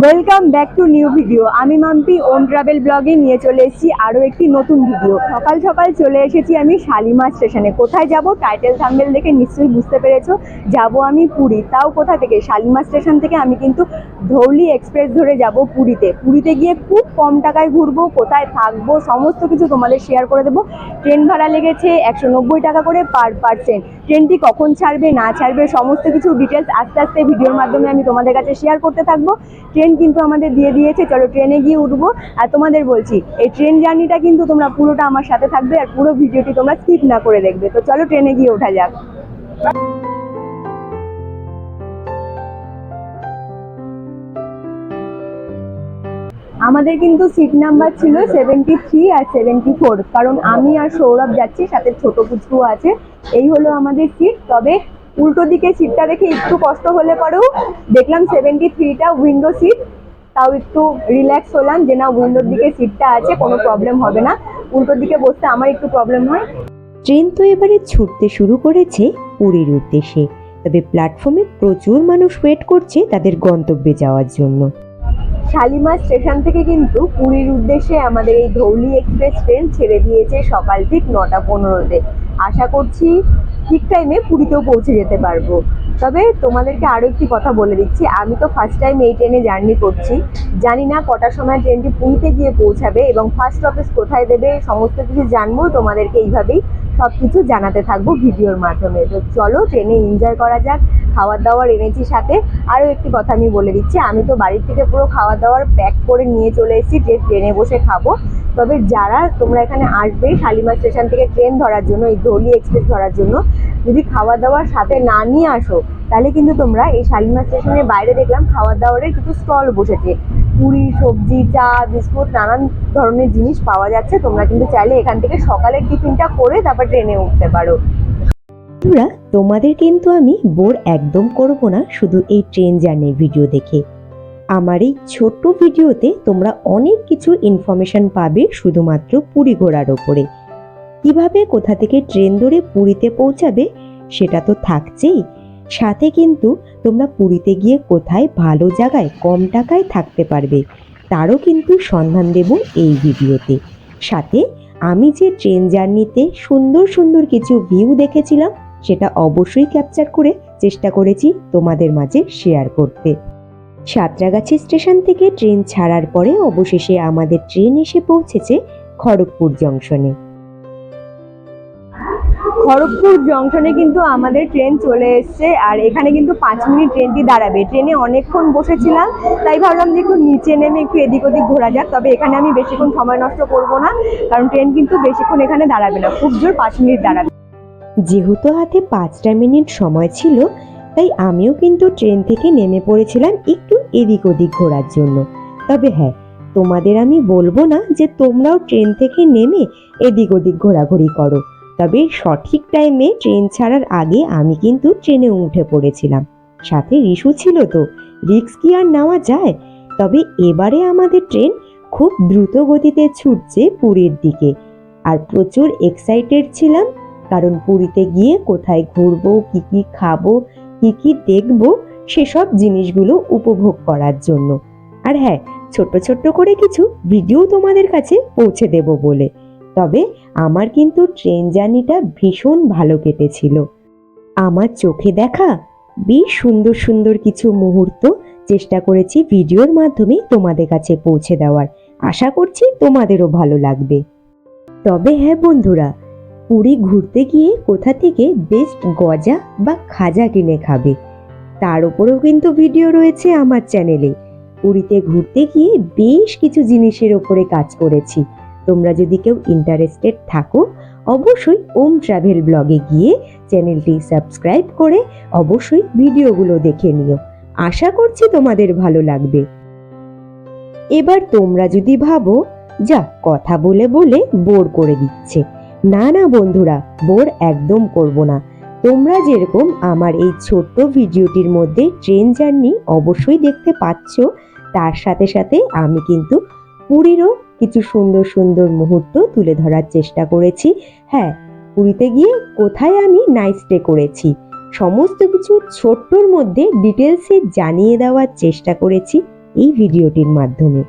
Welcome back to new video আমি Mampi on travel ব্লগে নিয়ে চলে এসেছি আরও একটি নতুন ভিডিও সকাল সকাল চলে এসেছি আমি শালিমার স্টেশনে কোথায় যাব? টাইটেল থাম্বেল দেখে নিশ্চয়ই বুঝতে পেরেছ। যাব আমি পুরী। তাও কোথা থেকে? শালিমার স্টেশন থেকে আমি কিন্তু ধৌলি এক্সপ্রেস ধরে যাব পুরীতে। পুরীতে গিয়ে খুব কম টাকায় ঘুরবো, কোথায় থাকব, সমস্ত কিছু তোমাদের শেয়ার করে দেবো। ট্রেন ভাড়া লেগেছে একশো নব্বই টাকা করে পার পার্সেন ট্রেনটি কখন ছাড়বে, না ছাড়বে, সমস্ত কিছু ডিটেলস আস্তে আস্তে ভিডিওর মাধ্যমে আমি তোমাদের কাছে শেয়ার করতে থাকব। ট্রেন কিন্তু আমাদের দিয়ে দিয়েছে। চলো ট্রেনে গিয়ে উঠবো আর তোমাদের বলছি, এই ট্রেন জার্নিটা কিন্তু তোমরা পুরোটা আমার সাথে থাকবে আর পুরো ভিডিওটি তোমরা স্কিপ না করে দেখবে। তো চলো ট্রেনে গিয়ে ওঠা যাক। আমাদের কিন্তু সিট নাম্বার ছিল সেভেন্টি থ্রি আর সেভেন্টি ফোর কারণ আমি আর সৌরভ যাচ্ছি, সাথে ছোট পুচকু আছে। এই হলো আমাদের সিট তবে উল্টো দিকে সিটটা দেখে একটু কষ্ট হলে পরেও দেখলাম সেভেন্টি থ্রিটা উইন্ডো সিট তাও একটু রিল্যাক্স হলাম যে না উইন্ডোর দিকে সিটটা আছে কোনো প্রবলেম হবে না। উল্টোর দিকে বসতে আমার একটু প্রবলেম হয়। ট্রেন তো এবারে ছুটতে শুরু করেছে পুরীর উদ্দেশ্যে। তবে প্ল্যাটফর্মে প্রচুর মানুষ ওয়েট করছে তাদের গন্তব্যে যাওয়ার জন্য। শালিমার স্টেশন থেকে কিন্তু পুরীর উদ্দেশ্যে আমাদের এই ধৌলি এক্সপ্রেস ট্রেন ছেড়ে দিয়েছে সকাল ঠিক নটা পনেরোতে। আশা করছি ঠিক টাইমে পুরীতেও পৌঁছে যেতে পারব। তবে তোমাদেরকে আরও একটি কথা বলে দিচ্ছি, আমি তো ফার্স্ট টাইম এই ট্রেনে জার্নি করছি। জানি না কটার সময় ট্রেনটি পুরীতে গিয়ে পৌঁছাবে এবং ফার্স্ট অফিস কোথায় দেবে, সমস্ত কিছু জানব, তোমাদেরকে এইভাবেই সব কিছু জানাতে থাকব ভিডিওর মাধ্যমে। তো চলো ট্রেনে এনজয় করা যাক খাবার দাবার এনেছি সাথে। আরও একটি কথা আমি বলে দিচ্ছি, আমি তো বাড়ির থেকে পুরো খাবার দাওয়ার প্যাক করে নিয়ে চলে এসেছি, যে ট্রেনে বসে খাব। তবে যারা তোমরা এখানে আসবে শালিমার স্টেশন থেকে ট্রেন ধরার জন্য, এই ধলি এক্সপ্রেস ধরার জন্য যদি খাবার দাওয়ার সাথে না নিয়ে আসো, তাহলে কিন্তু তোমরা এই শালিমার স্টেশনের বাইরে দেখলাম খাবার দাবারের কিছু স্টল বসেছে। পুরি, সবজি, চা, বিস্কুট, নানান ধরনের জিনিস পাওয়া যাচ্ছে। তোমরা কিন্তু চাইলে এখান থেকে সকালের টিফিনটা করে তারপর ট্রেনে উঠতে পারো। বন্ধুরা, তোমাদের কিন্তু আমি বোর একদম করব না, শুধু এই ট্রেন জার্নির ভিডিও দেখে। আমার এই ছোট্ট ভিডিওতে তোমরা অনেক কিছু ইনফরমেশন পাবে শুধুমাত্র পুরী ঘোরার ওপরে। কীভাবে কোথা থেকে ট্রেন ধরে পুরীতে পৌঁছাবে সেটা তো থাকছেই। সাথে কিন্তু তোমরা পুরীতে গিয়ে কোথায় ভালো জায়গায় কম টাকায় থাকতে পারবে, তারও কিন্তু সন্ধান দেব এই ভিডিওতে। সাথে আমি যে ট্রেন জার্নিতে সুন্দর সুন্দর কিছু ভিউ দেখেছিলাম, সেটা অবশ্যই ক্যাপচার করে চেষ্টা করেছি তোমাদের মাঝে শেয়ার করতে। সাঁতরাগাছি স্টেশন থেকে ট্রেন ছাড়ার পরে অবশেষে আমাদের ট্রেন এসে পৌঁছেছে খড়গপুর জংশনে। খড়গপুর জংশনে কিন্তু আমাদের ট্রেন চলে এসছে, আর এখানে কিন্তু পাঁচ মিনিট ট্রেনটি দাঁড়াবে। ট্রেনে অনেকক্ষণ বসেছিলাম, তাই ভাবলাম যে একটু নিচে নেমে একটু এদিক ওদিক ঘোরা যাক, তবে এখানে আমি বেশিক্ষণ সময় নষ্ট করব না, কারণ ট্রেন কিন্তু বেশিক্ষণ এখানে দাঁড়াবে না, খুব জোর পাঁচ মিনিট দাঁড়াবে। যেহেতু হাতে পাঁচটা মিনিট সময় ছিল, তাই আমিও কিন্তু ট্রেন থেকে নেমে পড়েছিলাম একটু এদিক ওদিক ঘোরার জন্য। তবে হ্যাঁ তোমাদের আমি বলব না যে তোমরাও ট্রেন থেকে নেমে এদিক ওদিক ঘোরাঘুরি করো। তবে সঠিক টাইমে ট্রেন ছাড়ার আগে আমি কিন্তু ট্রেনে উঠে পড়েছিলাম। সাথে রিসু ছিল তো রিক্স কি আর নেওয়া যায়? তবে এবারে আমাদের ট্রেন খুব দ্রুত গতিতে ছুটছে পুরীর দিকে। আর প্রচুর এক্সাইটেড ছিলাম, কারণ পুরীতে গিয়ে কোথায় ঘুরবো, কি কি খাব, কি কি দেখব, সেসব জিনিসগুলো উপভোগ করার জন্য। আর হ্যাঁ ছোট্ট ছোট্ট করে কিছু ভিডিও তোমাদের কাছে পৌঁছে দেব বলে। তবে আমার কিন্তু ট্রেন জার্নিটা ভীষণ ভালো কেটেছিল। আমার চোখে দেখা বেশ সুন্দর সুন্দর কিছু মুহূর্ত চেষ্টা করেছি ভিডিওর মাধ্যমে তোমাদের কাছে পৌঁছে দেওয়ার। আশা করছি তোমাদেরও ভালো লাগবে। তবে হ্যাঁ বন্ধুরা, পুরী ঘুরতে গিয়ে কোথা থেকে বেস্ট গজা বা খাজা কিনে খাবে? তার উপরেও কিন্তু ভিডিও রয়েছে আমার চ্যানেলে। পুরীতে ঘুরতে গিয়ে বেশ কিছু জিনিসের ওপরে কাজ করেছি। তোমরা যদি কেউ ইন্টারেস্টেড থাকো, অবশ্যই ওম ট্রাভেল ব্লগে গিয়ে চ্যানেলটি সাবস্ক্রাইব করে অবশ্যই ভিডিওগুলো দেখে নিও। আশা করছি তোমাদের ভালো লাগবে। এবার তোমরা যদি ভাবো, যা কথা বলে বলে বোর করে দিচ্ছে। না না বন্ধুরা, বোর একদম করব না। তোমরা যেরকম আমার এই ছোট্ট ভিডিওটির মধ্যে ট্রেন জার্নি অবশ্যই দেখতে পাচ্ছ, তার সাথে সাথে আমি কিন্তু পুরীরও কিছু সুন্দর সুন্দর মুহূর্ত তুলে ধরার চেষ্টা করেছি। হ্যাঁ পুরীতে গিয়ে কোথায় আমি নাইট স্টে করেছি? সমস্ত কিছু ছোট্টর মধ্যে ডিটেলসে জানিয়ে দেওয়ার চেষ্টা করেছি এই ভিডিওটির মাধ্যমে।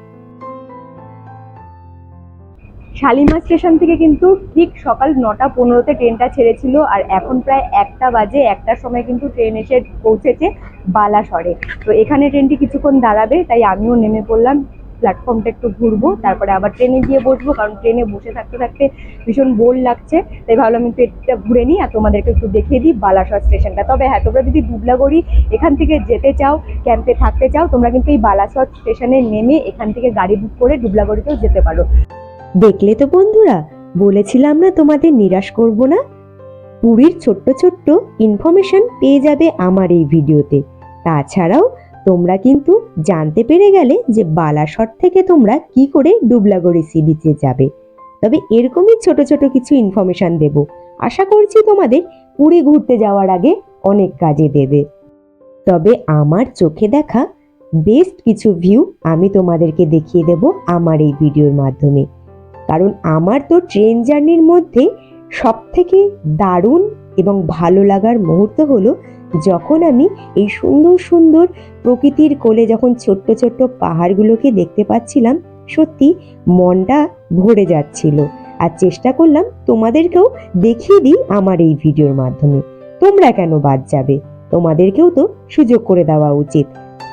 শালিমা স্টেশন থেকে কিন্তু ঠিক সকাল নটা পনেরোতে ট্রেনটা ছেড়েছিল আর এখন প্রায় একটা বাজে, একটার সময় কিন্তু ট্রেন এসে পৌঁছেছে বালাসরে। তো এখানে ট্রেনটি কিছুক্ষণ দাঁড়াবে, তাই আমিও নেমে পড়লাম। প্ল্যাটফর্মটা একটু ঘুরবো, তারপরে আবার ট্রেনে গিয়ে বসবো, কারণ ট্রেনে বসে থাকতে থাকতে ভীষণ বোর লাগছে। তাই ভাবলাম আমি পেটটা ঘুরে নিই আর তোমাদেরকে একটু দেখিয়ে দিই বালাসর স্টেশনটা তবে হ্যাঁ তোমরা যদি দুবলাগড়ি এখান থেকে যেতে চাও ক্যাম্পে থাকতে চাও, তোমরা কিন্তু এই বালাসর স্টেশনে নেমে এখান থেকে গাড়ি বুক করে দুবলাগড়িতেও যেতে পারো। দেখলে তো বন্ধুরা, বলেছিলাম না তোমাদের নিরাশ করব না? পুরীর ছোট্ট ছোট্ট ইনফরমেশন পেয়ে যাবে আমার এই ভিডিওতে তাছাড়াও তোমরা কিন্তু জানতে পেরে গেলে যে বালাসট থেকে তোমরা কি করে ডুবলাগড়ি সি বিচে যাবে। তবে এরকমই ছোট ছোট কিছু ইনফরমেশন দেব। আশা করছি তোমাদের পুরী ঘুরতে যাওয়ার আগে অনেক কাজে দেবে। তবে আমার চোখে দেখা বেস্ট কিছু ভিউ আমি তোমাদেরকে দেখিয়ে দেব আমার এই ভিডিওর মাধ্যমে। কারণ আমার তো ট্রেন জার্নির মধ্যে সব থেকে দারুণ এবং ভালো লাগার মুহূর্ত হলো যখন আমি এই সুন্দর সুন্দর প্রকৃতির কোলে যখন ছোট্ট ছোট্ট পাহাড়গুলোকে দেখতে পাচ্ছিলাম, সত্যি মনটা ভরে যাচ্ছিল। আর চেষ্টা করলাম তোমাদেরকেও দেখিয়ে দিই আমার এই ভিডিওর মাধ্যমে। তোমরা কেন বাদ যাবে? তোমাদেরকেও তো সুযোগ করে দেওয়া উচিত।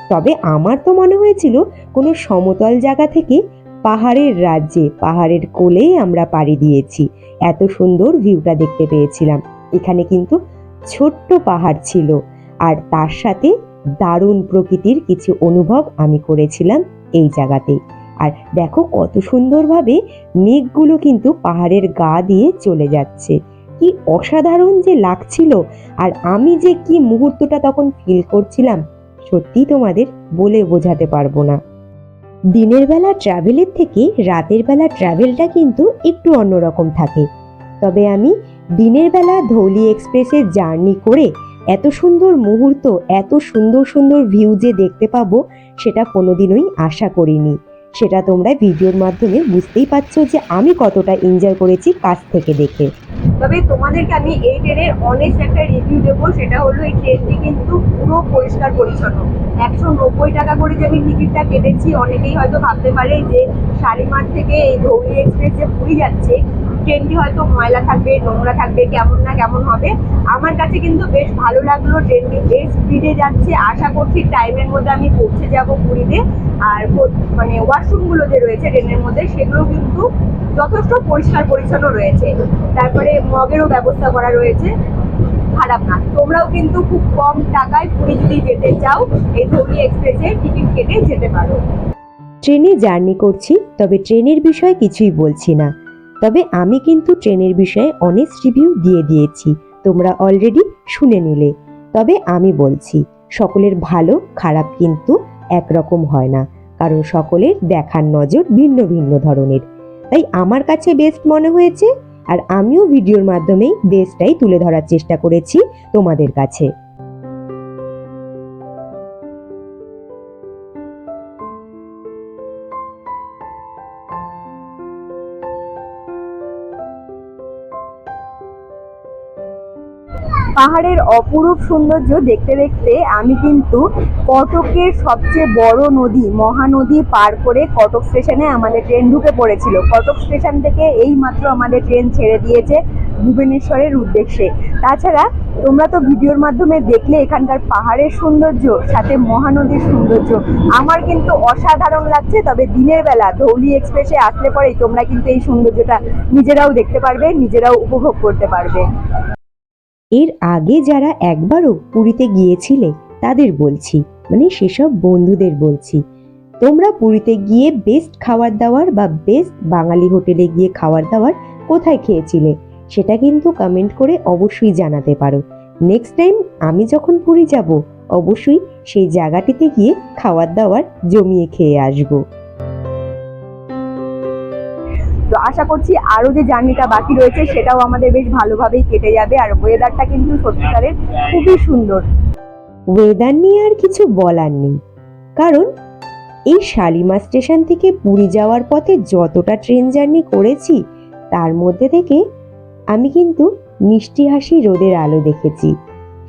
তবে আমার তো মনে হয়েছিল কোনো সমতল জায়গা থেকে পাহাড়ের রাজ্যে, পাহাড়ের কোলেই আমরা পাড়ি দিয়েছি। এত সুন্দর ভিউটা দেখতে পেয়েছিলাম। এখানে কিন্তু ছোট্ট পাহাড় ছিল আর তার সাথে দারুণ প্রকৃতির কিছু অনুভব আমি করেছিলাম এই জায়গাতে। আর দেখো কত সুন্দরভাবে মেঘগুলো কিন্তু পাহাড়ের গা দিয়ে চলে যাচ্ছে। কি অসাধারণ যে লাগছিল আর আমি যে কি মুহূর্তটা তখন ফিল করছিলাম সত্যি তোমাদের বলে বোঝাতে পারব না। দিনের বেলা ট্রাভেলের থেকে রাতের বেলা ট্রাভেলটা কিন্তু একটু অন্যরকম থাকে। তবে আমি দিনের বেলা ধৌলি এক্সপ্রেসে জার্নি করে এত সুন্দর মুহূর্ত, এত সুন্দর সুন্দর ভিউ যে দেখতে পাবো, সেটা কোনোদিনই আশা করিনি। সেটা তোমরা ভিডিওর মাধ্যমে বুঝতেই পারছ যে আমি কতটা এনজয় করেছি কাছ থেকে দেখে। তবে তোমাদেরকে আমি এই ট্রেনের অনেস্ট একটা রিভিউ দেবো, সেটা হলো এই ট্রেনটি কিন্তু পুরো পরিষ্কার পরিচ্ছন্ন। একশো নব্বই টাকা করে যে আমি টিকিটটা কেটেছি, অনেকেই হয়তো ভাবতে পারে যে শালিমার থেকে এই ধৌলি এক্সপ্রেস যে পুরী যাচ্ছে ট্রেনটি হয়তো ময়লা থাকবে, নোংরা থাকবে, কেমন না কেমন হবে। আমার কাছে কিন্তু বেশ ভালো লাগল ট্রেনটি, বেশ স্পিডে যাচ্ছে। আশা করছি টাইমের মধ্যে আমি পৌঁছে যাব পুরীতে। আর মানে ওয়াশরুমগুলো যে রয়েছে ট্রেনের মধ্যে, সেগুলো কিন্তু যথেষ্ট পরিষ্কার পরিচ্ছন্ন রয়েছে। তারপরে মগেরও ব্যবস্থা করা রয়েছে। খারাপ না। তোমরাও কিন্তু খুব কম টাকায় পুরী যদি যেতে চাও, এই ধৌলি এক্সপ্রেসে টিকিট কেটে যেতে পারো। ট্রেনে জার্নি করছি, তবে ট্রেনের বিষয়ে কিছুই বলছি না। তবে আমি কিন্তু ট্রেনের বিষয়ে অনেস্ট রিভিউ দিয়ে দিয়েছি। তোমরা অলরেডি শুনে নিলে। তবে আমি বলছি, সকলের ভালো, খারাপ কিন্তু একরকম হয় না। কারণ সকলের দেখার নজর ভিন্ন ভিন্ন ধরনের। তাই আমার কাছে বেস্ট মনে হয়েছে, আর আমিও ভিডিওর মাধ্যমেই বেস্টটাই তুলে ধরার চেষ্টা করেছি তোমাদের কাছে। পাহাড়ের অপরূপ সৌন্দর্য দেখতে দেখতে আমি কিন্তু কটকের সবচেয়ে বড় নদী, মহানদী পার করে কটক স্টেশনে আমাদের ট্রেন ঢুকে পড়েছিল। কটক স্টেশন থেকে এই মাত্র আমাদের ট্রেন ছেড়ে দিয়েছে ভুবনেশ্বরের উদ্দেশ্যে। তাছাড়া তোমরা তো ভিডিওর মাধ্যমে দেখলে এখানকার পাহাড়ের সৌন্দর্য, সাথে মহানদীর সৌন্দর্য। আমার কিন্তু অসাধারণ লাগছে, তবে দিনের বেলা ধৌলি এক্সপ্রেসে আসলে পরেই তোমরা কিন্তু এই সৌন্দর্যটা নিজেরাও দেখতে পারবে, নিজেরাও উপভোগ করতে পারবে। এর আগে যারা একবারও পুরীতে গিয়েছিলে, তাদের বলছি মানে সেসব বন্ধুদের বলছি, তোমরা পুরীতে গিয়ে বেস্ট খাবার দাবার বা বেস্ট বাঙালি হোটেলে গিয়ে খাবার দাবার কোথায় খেয়েছিলে, সেটা কিন্তু কমেন্ট করে অবশ্যই জানাতে পারো। নেক্সট টাইম আমি যখন পুরী যাব, অবশ্যই সেই জায়গাটিতে গিয়ে খাবার দাবার জমিয়ে খেয়ে আসব। তো আশা করছি আরও যে জার্নিটা বাকি রয়েছে, সেটাও আমাদের বেশ ভালোভাবেই কেটে যাবে। আর ওয়েদারটা কিন্তু সত্যিকারের খুবই সুন্দর। ওয়েদার নিয়ে আর কিছু বলার নেই। কারণ, এই শালিমা স্টেশন থেকে পুরী যাওয়ার পথে যতটা ট্রেন জার্নি করেছি, তার মধ্যে থেকে আমি কিন্তু মিষ্টি হাসি রোদের আলো দেখেছি,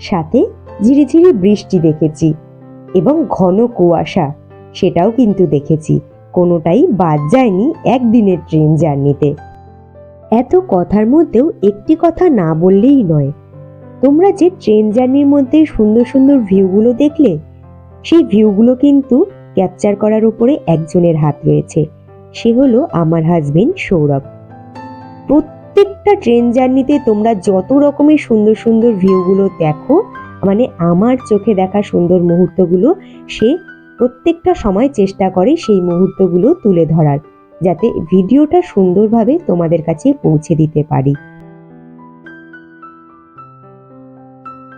সাথে ঝিরিঝিরি বৃষ্টি দেখেছি এবং ঘন কুয়াশা সেটাও কিন্তু দেখেছি। কোনোটাই বাদ যায়নি একদিনের ট্রেন জার্নিতে। এত কথার মধ্যেও একটি কথা না বললেই নয়। তোমরা যে ট্রেন জার্নির মধ্যে সুন্দর সুন্দর ভিউগুলো দেখলে, সেই ভিউগুলো কিন্তু ক্যাপচার করার উপরে একজনের হাত রয়েছে। সে হলো আমার হাজবেন্ড সৌরভ। প্রত্যেকটা ট্রেন জার্নিতে তোমরা যত রকমের সুন্দর সুন্দর ভিউগুলো দেখো মানে আমার চোখে দেখা সুন্দর মুহূর্তগুলো, সে প্রত্যেকটা সময় চেষ্টা করে সেই মুহূর্তগুলো তুলে ধরার, যাতে ভিডিওটা সুন্দরভাবে তোমাদের কাছে পৌঁছে দিতে পারি।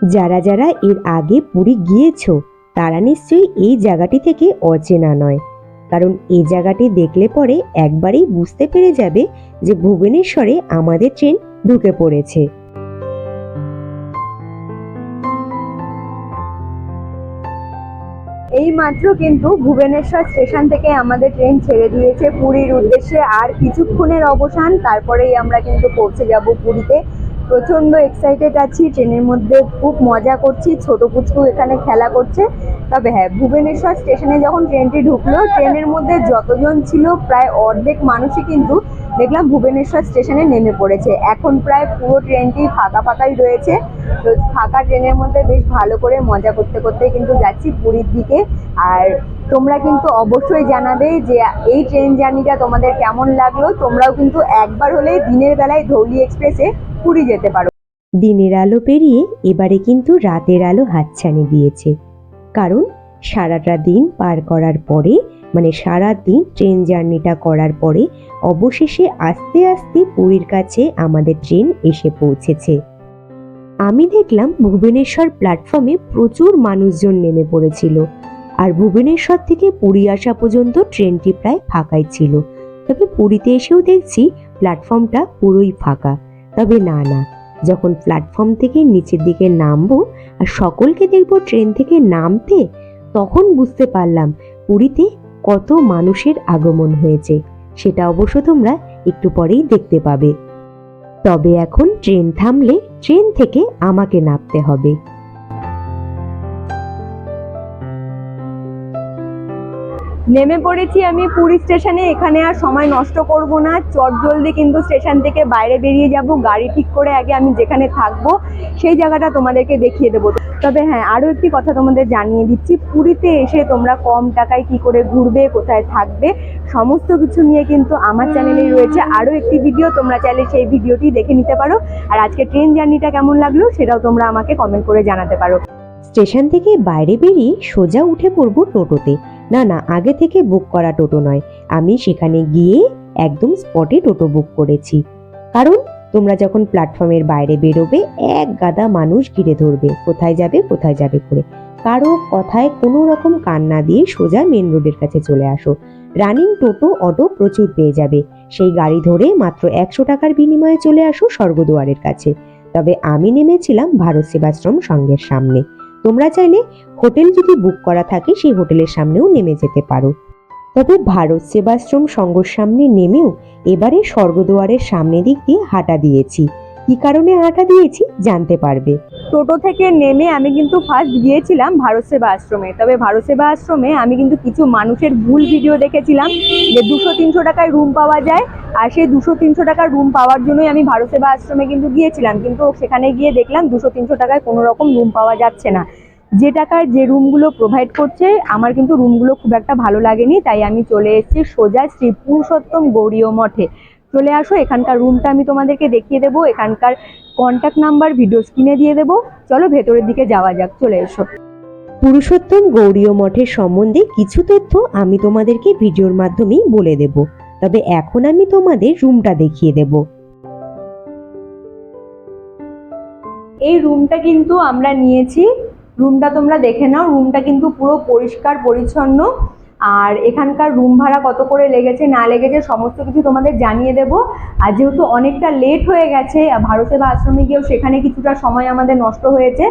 যারা যারা এর আগে পুরী গিয়েছো, তারা নিশ্চয়ই এই জায়গাটি থেকে অচেনা নয়। কারণ এই জায়গাটি দেখলে পরে একবারেই বুঝতে পেরে যাবে যে ভুবনেশ্বরে আমাদের ট্রেন ঢুকে পড়েছে। এই মাত্র কিন্তু ভুবনেশ্বর স্টেশন থেকে আমাদের ট্রেন ছেড়ে দিয়েছে পুরীর উদ্দেশ্যে। আর কিছুক্ষণের অবসান, তারপরেই আমরা কিন্তু পৌঁছে যাব পুরীতে। প্রচণ্ড এক্সাইটেড আছি, ট্রেনের মধ্যে খুব মজা করছি, ছোট পুচকু এখানে খেলা করছে। তবে হ্যাঁ ভুবনেশ্বর স্টেশনে যখন ট্রেনটি ঢুকলো, ট্রেনের মধ্যে যতজন ছিল, প্রায় অর্ধেক মানুষই কিন্তু দেখলাম ভুবনেশ্বর স্টেশনে নেমে পড়েছে। এখন প্রায় পুরো ট্রেনটি ফাঁকা ফাঁকাই রয়েছে। তো ফাঁকা ট্রেনের মধ্যে বেশ ভালো করে মজা করতে করতে কিন্তু যাচ্ছি পুরীর দিকে। আর তোমরা কিন্তু অবশ্যই জানাবে যে এই ট্রেন জার্নিটা তোমাদের কেমন লাগল। তোমরাও কিন্তু একবার হলে দিনের বেলায় ধৌলি এক্সপ্রেসে পুরী যেতে পারো। দিনের আলো পেরিয়ে এবারে কিন্তু রাতের আলো হাতছানি দিয়েছে। কারণ সারাটা দিন পার করার পরে মানে সারা দিন ট্রেন জার্নিটা করার পরে অবশেষে আস্তে আস্তে পুরীর কাছে আমাদের ট্রেন এসে পৌঁছেছে। আমি দেখলাম ভুবনেশ্বর প্ল্যাটফর্মে প্রচুর মানুষজন নেমে পড়েছিল আর ভুবনেশ্বর থেকে পুরী আসা পর্যন্ত ট্রেনটি প্রায় ফাঁকাই ছিল। তবে পুরীতে এসেও দেখছি প্ল্যাটফর্মটা পুরোই ফাঁকা। তবে না না, যখন প্ল্যাটফর্ম থেকে নিচের দিকে নামবো আর সকলকে দেখব ট্রেন থেকে নামতে, তখন বুঝতে পারলাম পুরীতে কত মানুষের আগমন হয়েছে, সেটা অবশ্য তোমরা একটু পরেই দেখতে পাবে। তবে এখন ট্রেন থামলে ট্রেন থেকে আমাকে নামতে হবে। নেমে পড়েছি আমি পুরী স্টেশনে, এখানে আর সময় নষ্ট করব না। চট জলদি কিন্তু স্টেশন থেকে বাইরে বেরিয়ে যাব। গাড়ি ঠিক করে আগে আমি যেখানে থাকব, সেই জায়গাটা তোমাদেরকে দেখিয়ে দেবো। তবে হ্যাঁ আরও একটি কথা তোমাদের জানিয়ে দিচ্ছি। পুরীতে এসে তোমরা কম টাকায় কি করে ঘুরবে, কোথায় থাকবে, সমস্ত কিছু নিয়ে কিন্তু আমার চ্যানেলেই রয়েছে আরও একটি ভিডিও। তোমরা চাইলে সেই ভিডিওটি দেখে নিতে পারো। আর আজকে ট্রেন জার্নিটা কেমন লাগল সেটাও তোমরা আমাকে কমেন্ট করে জানাতে পারো। স্টেশন থেকে বাইরে বেরিয়ে সোজা উঠে পড়ব টোটোতে। না না, আগে থেকে বুক করা টোটো নয়। আমি সেখানে গিয়ে একদম স্পটে টোটো বুক করেছি। কারণ তোমরা যখন প্ল্যাটফর্মের বাইরে বেরোবে, এক গাদা মানুষ ঘিরে ধরবে। কোথায় যাবে কোথায় যাবে করে। কারও কথায় কোনো রকম কান না দিয়ে সোজা মেন রোডের কাছে চলে আসো। রানিং টোটো অটো প্রচুর পেয়ে যাবে। সেই গাড়ি ধরে মাত্র একশো টাকার বিনিময়ে চলে আসো স্বর্গদুয়ারের কাছে। তবে আমি নেমেছিলাম ভারত সেবাশ্রম সঙ্গের সামনে। তোমরা চাইলে হোটেল যদি বুক করা থাকে, সেই হোটেলের সামনেও নেমে যেতে পারো। তবে ভারত সেবাশ্রম সংঘর সামনে নেমেও এবারে স্বর্গদুয়ারের সামনে দিক দিয়ে হাঁটা দিয়েছি। কি কারণে হাঁটা দিয়েছি জানতে পারবে। টোটো থেকে নেমে আমি কিন্তু ফার্স্ট গিয়েছিলাম ভারত সেবা আশ্রমে তবে ভারত সেবা আশ্রমে আমি কিন্তু কিছু মানুষের ভুল ভিডিও দেখেছিলাম যে দুশো তিনশো টাকায় রুম পাওয়া যায় আর সেই দুশো তিনশো টাকার রুম পাওয়ার জন্যই আমি ভারত সেবা আশ্রমে কিন্তু গিয়েছিলাম। কিন্তু সেখানে গিয়ে দেখলাম দুশো তিনশো টাকায় কোনো রকম রুম পাওয়া যাচ্ছে না। যে টাকার যে রুমগুলো প্রোভাইড করছে, আমার কিন্তু রুমগুলো খুব একটা ভালো লাগেনি, তাই আমি চলে এসেছি সোজা শ্রী পুরুষোত্তম গৌরীয় মঠে। চলে আসো, এখানকার রুমটা আমি তোমাদেরকে দেখিয়ে দেবো, এখানকার কন্ট্যাক্ট নাম্বার ভিডিও স্ক্রিনে দিয়ে দেবো। চলো ভেতরের দিকে যাওয়া যাক, চলে এসো। পুরুষোত্তম গৌরীয় মঠের সম্বন্ধে কিছু তথ্য আমি তোমাদেরকে ভিডিওর মাধ্যমেই বলে দেব। তবে এখন আমি তোমাদের রুমটা দেখিয়ে দেব। এই রুমটা কিন্তু আমরা নিয়েছি রুমটা তোমরা দেখে নাও। রুমটা কিন্তু পুরো পরিষ্কার, পরিচ্ছন্ন। আর এখানকার রুম ভাড়া কত করে লেগেছে, না লেগেছে, সমস্ত কিছু তোমাদের জানিয়ে দেব। আর যেহেতু অনেকটা লেট হয়ে গেছে, ভারত সেবা আশ্রমে গিয়েও সেখানে কিছুটা সময় আমাদের নষ্ট হয়েছে।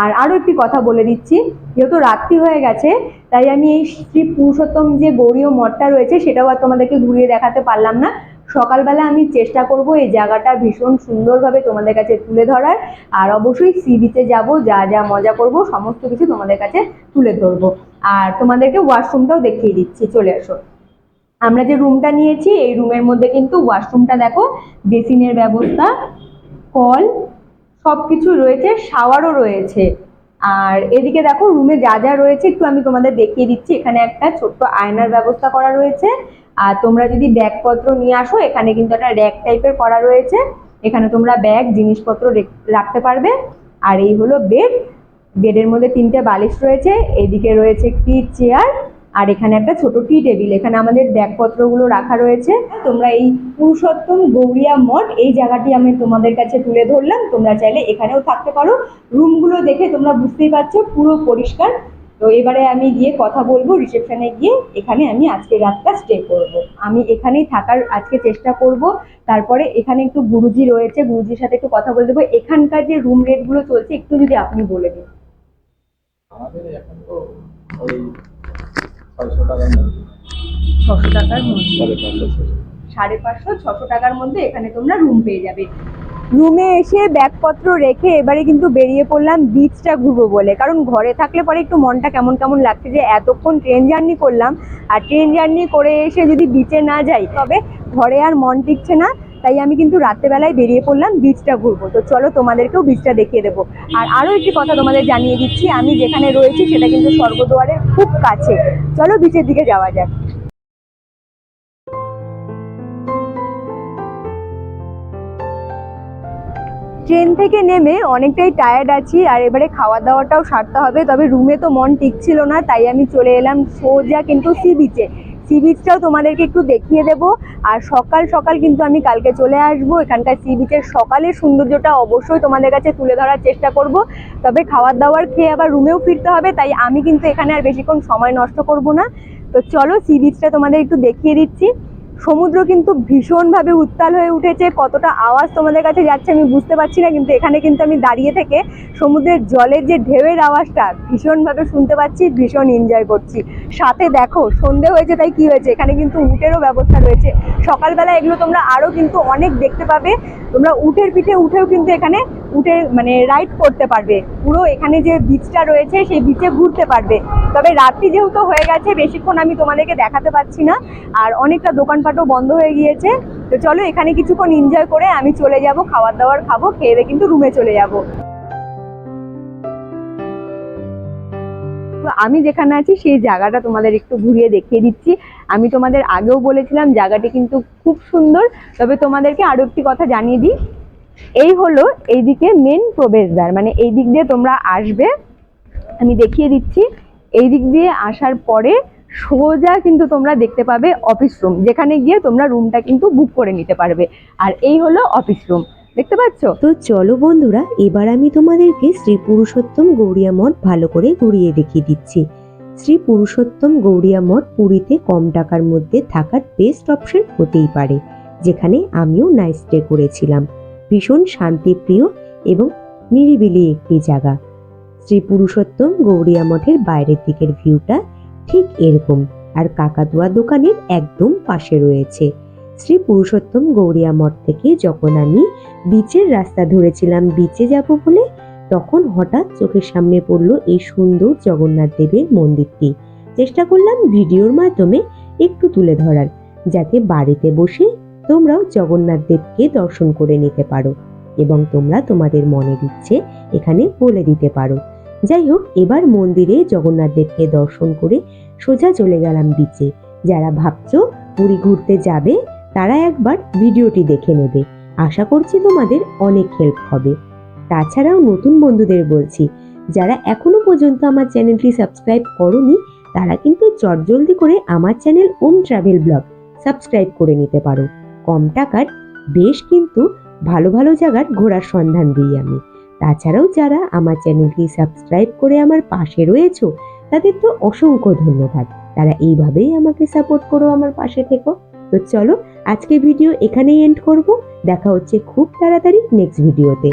আর আরও একটি কথা বলে দিচ্ছি, যেহেতু রাত্রি হয়ে গেছে, তাই আমি এই শ্রী পুরুষোত্তম যে গৌরীয় মঠটা রয়েছে, সেটাও আর তোমাদেরকে ঘুরিয়ে দেখাতে পারলাম না। সকালবেলা আমি চেষ্টা করব এই জায়গাটা ভীষণ সুন্দরভাবে তোমাদের কাছে তুলে ধরার। আর অবশ্যই সি বিচে যাব, যা যা মজা করব, সমস্ত কিছু তোমাদের কাছে তুলে ধরবো। আর তোমাদেরকে ওয়াশরুমটাও দেখিয়ে দিচ্ছি, চলে আসো। আমরা যে রুমটা নিয়েছি, এই রুমের মধ্যে কিন্তু ওয়াশরুমটা দেখো বেসিনের ব্যবস্থা, কল সব কিছু রয়েছে শাওয়ারও রয়েছে। আর এদিকে দেখো রুমে যা যা রয়েছে, একটু আমি তোমাদের দেখিয়ে দিচ্ছি। এখানে একটা ছোট্ট আয়নার ব্যবস্থা করা রয়েছে। আর তোমরা যদি ব্যাগপত্র নিয়ে আসো, এখানে কিন্তু একটা র্যাক টাইপের করা রয়েছে। এখানে তোমরা ব্যাগ জিনিসপত্র রেখ- রাখতে পারবে। আর এই হলো বেড বেডের মধ্যে তিনটে বালিশ রয়েছে। এদিকে রয়েছে একটি চেয়ার আর এখানে একটা ছোট টি টেবিল এখানে আমাদের ব্যাগপত্রগুলো রাখা রয়েছে। তোমরা এই পুরুষোত্তম গৌরিয়া মঠ, এই জায়গাটি আমি তোমাদের কাছে তুলে ধরলাম। তোমরা চাইলে এখানেও থাকতে পারো। রুমগুলো দেখে তোমরা বুঝতেই পারছ, পুরো পরিষ্কার। তো এবারে আমি গিয়ে কথা বলব রিসেপশনে গিয়ে এখানে আমি আজকে রাতটা স্টে করব। আমি এখানেই থাকার আজকে চেষ্টা করব। তারপরে এখানে একটু গুরুজি রয়েছে গুরুজির সাথে একটু কথা বলে দেবো। এখানকার যে রুম রেটগুলো চলছে একটু যদি আপনি বলে দিন। আমাদের এখন তো ওই ছয়শো টাকার মধ্যে। ছশো টাকার মধ্যে। সাড়ে পাঁচশো ছশো সাড়ে পাঁচশো ছশো টাকার মধ্যে এখানে তোমরা রুম পেয়ে যাবে। রুমে এসে ব্যাগপত্র রেখে এবারে কিন্তু বেরিয়ে পড়লাম বিচটা ঘুরবো বলে। কারণ ঘরে থাকলে পরে একটু মনটা কেমন কেমন লাগছে যে এতক্ষণ ট্রেন জার্নি করলাম। আর ট্রেন জার্নি করে এসে যদি বিচে না যাই, তবে ঘরে আর মন টিকছে না। তাই আমি কিন্তু রাত্রেবেলায় বেরিয়ে পড়লাম বিচটা ঘুরবো। তো চলো তোমাদেরকেও বিচটা দেখিয়ে দেবো। আর আরও একটি কথা তোমাদের জানিয়ে দিচ্ছি, আমি যেখানে রয়েছি সেটা কিন্তু স্বর্গদুয়ারের খুব কাছে। চলো বিচের দিকে যাওয়া যাক। ট্রেন থেকে নেমে অনেকটাই টায়ার্ড আছি আর এবারে খাওয়া দাওয়াটাও সারতে হবে। তবে রুমে তো মন টিকছিল না, তাই আমি চলে এলাম সোজা কিন্তু সি বিচে সি বিচটাও তোমাদেরকে একটু দেখিয়ে দেব। আর সকাল সকাল কিন্তু আমি কালকে চলে আসব। এখানকার সি বিচের সকালের সৌন্দর্যটা অবশ্যই তোমাদের কাছে তুলে ধরার চেষ্টা করব। তবে খাওয়ার দাওয়ার খেয়ে আবার রুমেও ফিরতে হবে, তাই আমি কিন্তু এখানে আর বেশিক্ষণ সময় নষ্ট করব না। তো চলো সি বিচটা তোমাদের একটু দেখিয়ে দিচ্ছি। সমুদ্র কিন্তু ভীষণভাবে উত্তাল হয়ে উঠেছে, কতটা আওয়াজ তোমাদের কাছে যাচ্ছে আমি বুঝতে পারছি না, কিন্তু এখানে কিন্তু আমি দাঁড়িয়ে থেকে সমুদ্রের জলের যে ঢেউয়ের আওয়াজটা ভীষণভাবে শুনতে পাচ্ছি, ভীষণ এনজয় করছি। সাথে দেখো, সন্ধে হয়েছে তাই কি হয়েছে? এখানে কিন্তু উটেরও ব্যবস্থা রয়েছে। সকালবেলা এগুলো তোমরা আরও কিন্তু অনেক দেখতে পাবে। তোমরা উটের পিঠে উঠেও কিন্তু এখানে উটের মানে রাইড করতে পারবে। পুরো এখানে যে বিচটা রয়েছে, সেই বিচে ঘুরতে পারবে। তবে রাত্রি যেহেতু হয়ে গেছে, বেশিক্ষণ আমি তোমাদেরকে দেখাতে পাচ্ছি না। আর অনেকটা দোকানপাটও বন্ধ হয়ে গিয়েছে। তো চলো, এখানে কিছুক্ষণ এনজয় করে আমি চলে যাব খাবার দাবার খাব, খেয়ে কিন্তু রুমে চলে যাব। আমি যেখানে আছি, সেই জায়গাটা তোমাদের একটু ঘুরিয়ে দেখিয়ে দিচ্ছি। আমি তোমাদের আগেও বলেছিলাম, জায়গাটি কিন্তু খুব সুন্দর। তবে তোমাদেরকে আরও একটি কথা জানিয়ে দিই এই হলো এইদিকে মেন প্রবেশদ্বার মানে এই দিক দিয়ে তোমরা আসবে। আমি দেখিয়ে দিচ্ছি এই দিক দিয়ে আসার পরে সোজা কিন্তু তোমরা দেখতে পাবে অফিস রুম যেখানে গিয়ে তোমরা রুমটা কিন্তু বুক করে নিতে পারবে। আর এই হলো অফিস রুম দেখতে পাচ্ছ? তো চলো বন্ধুরা, এবার আমি তোমাদেরকে শ্রী পুরুষোত্তম গৌরিয়া মঠ ভালো করে ঘুরিয়ে দেখিয়ে দিচ্ছি। শ্রী পুরুষোত্তম গৌরিয়া মঠ পুরীতে কম টাকার মধ্যে থাকার বেস্ট অপশন হতেই পারে, যেখানে আমিও নাইট স্টে করেছিলাম। ভীষণ শান্তিপ্রিয় এবং নিরিবিলি একটি জায়গা। শ্রী পুরুষোত্তম গৌরিয়া মঠের বাইরের দিকের ভিউটা ঠিক এরকম আর কাকাতুয়া দোকানের একদম পাশে রয়েছে। শ্রী পুরুষোত্তম গৌরিয়া মঠ থেকে যখন আমি বিচের রাস্তা ধরেছিলাম বিচে যাব বলে তখন হঠাৎ চোখের সামনে পড়ল এই সুন্দর জগন্নাথ দেবের মন্দিরটি। চেষ্টা করলাম ভিডিওর মাধ্যমে একটু তুলে ধরার, যাতে বাড়িতে বসে তোমরাও জগন্নাথ দেবকে দর্শন করে নিতে পারো এবং তোমরা তোমাদের মনের ইচ্ছে এখানে বলে দিতে পারো। যাই হোক, এবার মন্দিরে জগন্নাথ দেবকে দর্শন করে সোজা চলে গেলাম বিচে যারা ভাবছ পুরী ঘুরতে যাবে, তারা একবার ভিডিওটি দেখে নেবে। আশা করছি তোমাদের অনেক হেল্প হবে। তাছাড়াও নতুন বন্ধুদের বলছি, যারা এখনও পর্যন্ত আমার চ্যানেলটি সাবস্ক্রাইব করনি, তারা কিন্তু চটজলদি করে আমার channel Om travel vlog subscribe করে নিতে পারো। কম টাকার, বেশ কিন্তু ভালো ভালো জায়গার ঘোরার সন্ধান দিই আমি। তাছাড়াও যারা আমার চ্যানেলটি সাবস্ক্রাইব করে আমার পাশে রয়েছো, তাদের তো অসংখ্য ধন্যবাদ। তারা এইভাবেই আমাকে সাপোর্ট করো আমার পাশে থেকো। তো চলো আজকে ভিডিও এখানেই এন্ড করব। দেখা হচ্ছে খুব তাড়াতাড়ি নেক্সট ভিডিওতে